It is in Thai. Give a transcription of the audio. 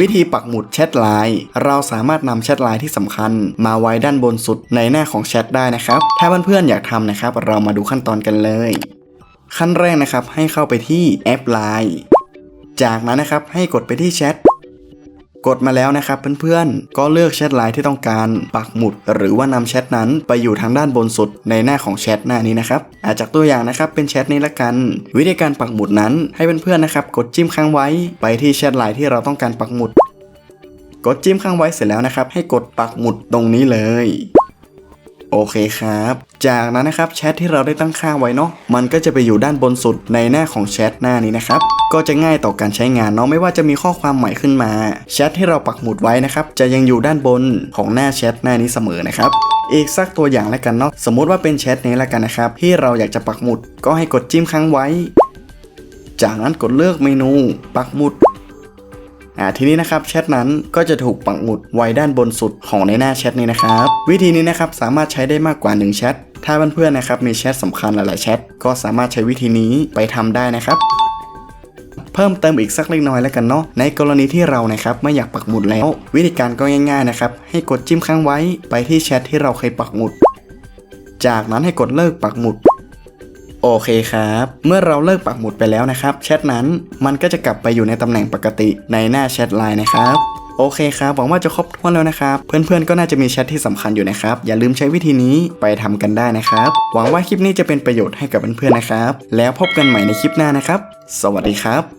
วิธีปักหมุดแชทไลน์เราสามารถนำแชทไลน์ที่สำคัญ มาไว้ด้านบนสุดในหน้าของแชทได้นะครับ ถ้าเพื่อนๆอยากทำนะครับ เรามาดูขั้นตอนกันเลย ขั้นแรกนะครับให้เข้าไปที่แอปไลน์จากนั้นนะครับให้กดไปที่แชท กดมาแล้วนะครับเพื่อนๆ ก็เลือกแชทไลน์ที่ต้องการปักหมุด หรือว่านำแชทนั้นไปอยู่ทางด้านบนสุดในหน้าของแชทหน้านี้นะครับอาจากตัวอย่างนะครับเป็นแชทนี้ละกัน วิธีการปักหมุดนั้นให้เพื่อนๆนะครับกดจิ้มค้างไว้ไปที่แชทไลน์ที่เราต้องการปักหมุด กดจิ้มค้างไว้เสร็จแล้วนะครับ ให้กดปักหมุดตรงนี้เลย โอเคครับ จากนั้นนะครับแชทที่เราได้ตั้งค่าไว้เนาะมันก็จะไปอยู่ด้านบนสุดในหน้าของแชทหน้านี้นะครับก็จะง่ายต่อการใช้งานเนาะไม่ว่าจะมีข้อความใหม่ขึ้นมาแชทที่เราปักหมุดไว้นะครับจะยังอยู่ด้านบนของหน้าแชทหน้านี้เสมอนะครับอีกสักตัวอย่างแล้วกันเนาะสมมุติว่าเป็นแชทนี้แล้วกันนะครับที่เราอยากจะปักหมุดก็ให้กดจิ้มค้างไว้ จากนั้นกดเลือกเมนู ปักหมุด อ่าทีนี้นะครับแชทนั้นก็จะถูกปักหมุดไว้ด้านบนสุดของในหน้าแชทนี้นะครับ วิธีนี้นะครับสามารถใช้ได้มากกว่า1แชทถ้าเพื่อนๆนะครับมีแชทสำคัญหลายๆแชทก็สามารถใช้วิธีนี้ไปทำได้นะครับเพิ่มเติมอีกสักเล็กน้อยแล้วกันเนาะในกรณีที่เรานะครับไม่อยากปักหมุดแล้ว วิธีการก็ง่ายๆนะครับให้กดจิ้มค้างไว้ไปที่แชทที่เราเคยปักหมุด จากนั้นให้กดเลิกปักหมุด โอเคครับ เมื่อเราเลิกปักหมุดไปแล้วนะครับ แชทนั้นมันก็จะกลับไปอยู่ในตำแหน่งปกติในหน้าแชทไลน์นะครับโอเคครับ หวังว่าจะครบถ้วนแล้วนะครับ เพื่อนๆ ก็น่าจะมีแชทที่สำคัญอยู่นะครับ อย่าลืมใช้วิธีนี้ไปทำกันได้นะครับ หวังว่าคลิปนี้จะเป็นประโยชน์ให้กับเพื่อนๆ นะครับ แล้วพบกันใหม่ในคลิปหน้านะครับ สวัสดีครับ